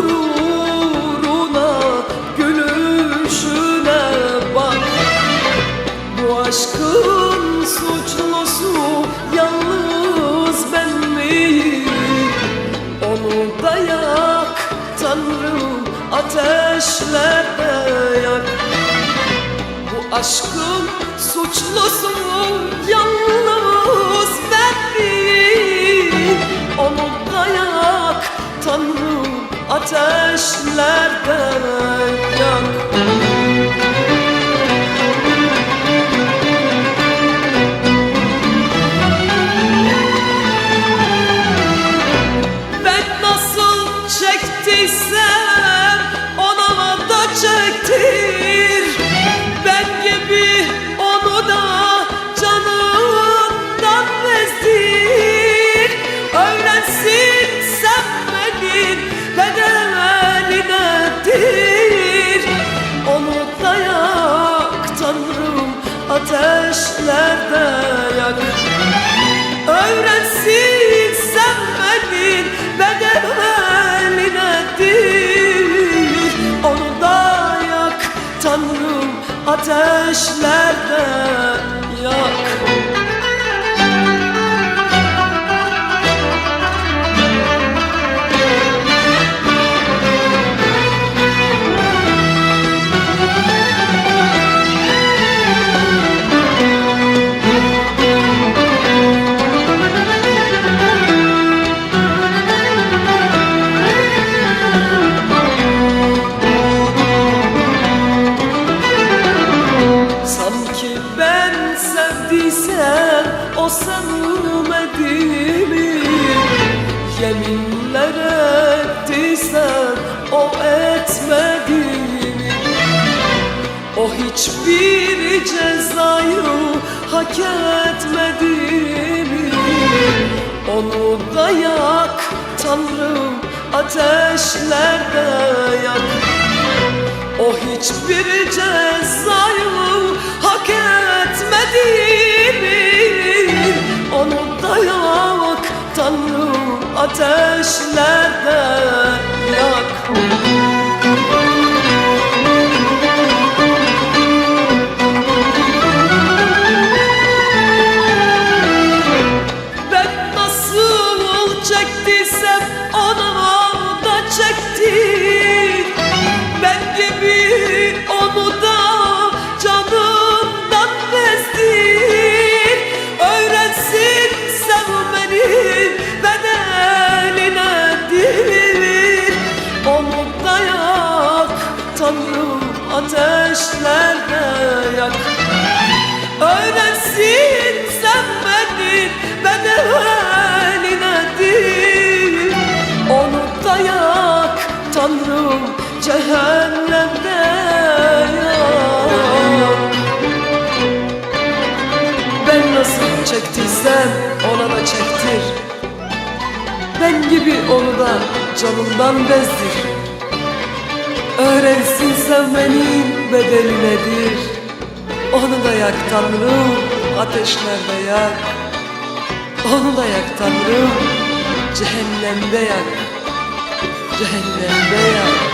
gururuna gülüşüne bak. Bu aşkın suçlusu yalnız ben miyim? Onu dayak Tanrım ateşle dayak. Bu aşkın suçlusu yalnız ben miyim? Onu dayak Tanrım ateşlerde yak Öğrensin sevmenin bedeli nedir Onu da yak Tanrım ateşlerde ben sevdiysem o sevmedi mi? Yeminler ettiysen o etmedi mi? O hiçbir cezayı hak etmedi mi? Onu da yak Tanrım ateşlerde yak o hiçbir cezayı Tanrım ateşlerde yak Tanrım ateşlerde yak. Öğrensin sevmenin bedeli nedir Onu da yak Tanrım cehennemde yak. Ben nasıl çektiysem ona da çektir. Ben gibi onu da canından bezdir Öğrensin sevmenin bedeli nedir? Onu da yak Tanrım ateşlerde yak. Onu da yak Tanrım cehennemde yak. Cehennemde yak